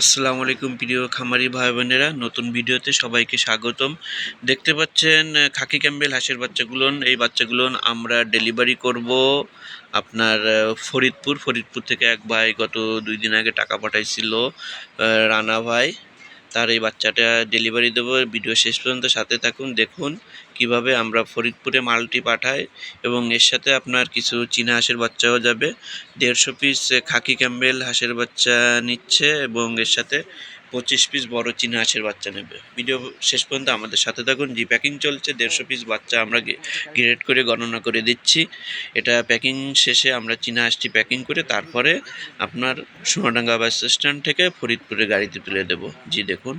আসসালামু আলাইকুম প্রিয় খামারি ভাই বোনেরা নতুন ভিডিওতে সবাইকে স্বাগতম। দেখতে পাচ্ছেন খাকি ক্যাম্বেল হাঁসের বাচ্চাগুলোন এই বাচ্চাগুলোন আমরা ডেলিভারি করব আপনার ফরিদপুর। ফরিদপুর থেকে এক ভাই গত দুই দিন আগে টাকা পাঠাইছিল রানা ভাই। তার এই বাচ্চাটা ডেলিভারি দেবো। ভিডিও শেষ পর্যন্ত সাথে থাকুন, দেখুন কীভাবে আমরা ফরিদপুরে মালটি পাঠাই এবং এর সাথে আপনার কিছু চীনা হাঁসের বাচ্চাও যাবে। দেড়শো পিস খাকি ক্যাম্বেল হাঁসের বাচ্চা নিচ্ছে এবং এর সাথে পঁচিশ পিস বড় চীনা হাঁসের বাচ্চা নেবে। ভিডিও শেষ পর্যন্ত আমাদের সাথে থাকুন। জি প্যাকিং চলছে, দেড়শো পিস বাচ্চা আমরা গ্রেড করে গণনা করে দিচ্ছি। এটা প্যাকিং শেষে আমরা চীনা হাঁসটি প্যাকিং করে তারপরে আপনার সোনাডাঙ্গা বাস স্ট্যান্ড থেকে ফরিদপুরে গাড়িতে তুলে দেব। জি, দেখুন।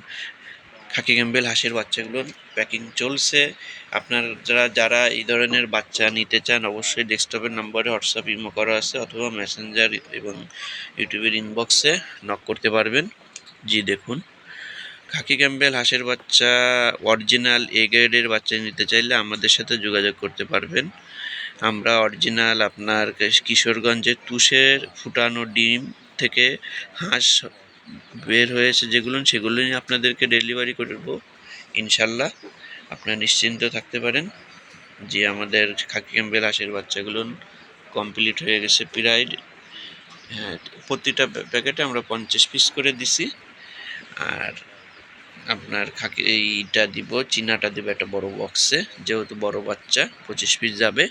খাকি ক্যাম্বেল হাঁসের বাচ্চাগুলো প্যাকিং চলছে। আপনার যারা যারা এই ধরনের বাচ্চা নিতে চান, অবশ্যই ডেস্কটপের নম্বরে হোয়াটসঅ্যাপ ইমো করা আছে অথবা মেসেঞ্জার এবং ইউটিউবের ইনবক্সে নক করতে পারবেন। জি, দেখুন। খাকি ক্যাম্বেল হাঁসের বাচ্চা অরিজিনাল এ গ্রেডের বাচ্চা নিতে চাইলে আমাদের সাথে যোগাযোগ করতে পারবেন। আমরা অরিজিনাল আপনার কিশোরগঞ্জের তুষের ফুটানো ডিম থেকে হাঁস বের হয়েছে যেগুলো, সেগুলো নিয়ে আপনাদেরকে ডেলিভারি করব ইনশাল্লাহ আপনারা নিশ্চিন্ত থাকতে পারেন যে আমাদের খাকি ক্যাম্বেল হাঁসের বাচ্চাগুলো কমপ্লিট হয়ে গেছে। প্রায় হ্যাঁ প্রতিটা প্যাকেটে আমরা পঞ্চাশ পিস করে দিছি। আর আপনার খাকি এইটা দিব, চিনাটা দিব একটা বড় বক্সে যেহেতু বড় বাচ্চা, পঁচিশ পিস যাবে।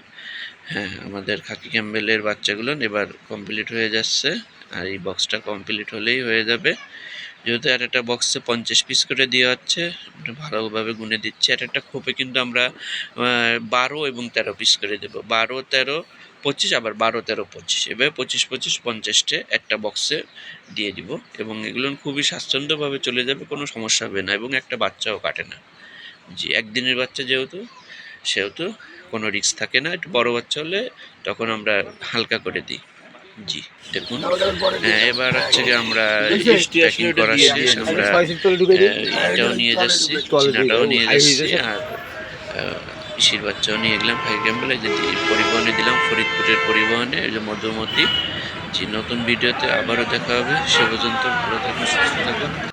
হ্যাঁ আমাদের খাকি ক্যাম্বেলের বাচ্চাগুলো এবার কমপ্লিট হয়ে যাচ্ছে। আর এই বক্সটা কমপ্লিট হলেই হয়ে যাবে। যেহেতু আর একটা বক্সে পঞ্চাশ পিস করে দেওয়া হচ্ছে ভালোভাবে গুনে দিচ্ছি। আর একটা খোপে কিন্তু আমরা বারো এবং তেরো পিস করে দেবো। বারো, তেরো, পঁচিশ, আবার বারো, তেরো, পঁচিশ। এভাবে পঁচিশ পঁচিশ, পঞ্চাশটে একটা বক্সে দিয়ে দিব। এবং এগুলো খুবই স্বাচ্ছন্দ্যভাবে চলে যাবে, কোনো সমস্যা হবে না। এবং একটা বাচ্চাও কাটে না। জি, একদিনের বাচ্চা যেহেতু, সেহেতু কোনো রিস্ক থাকে না। একটু বড় বাচ্চা হলে তখন আমরা হালকা করে দিই। জি দেখুন হ্যাঁ, এবার হচ্ছে যে আমরা প্যাকিং করা শেষ আমরা এটাও নিয়ে যাচ্ছি চিনাটাও নিয়ে যাচ্ছি আর পিসির বাচ্চাও নিয়ে গেলাম। ফাইভ বলে যে পরিবহনে দিলাম ফরিদপুরের পরিবহনে এই যে মধ্যমতি জি নতুন ভিডিওতে আবারও দেখা হবে সে পর্যন্ত ভালো থাকুন সুস্থ থাকুন।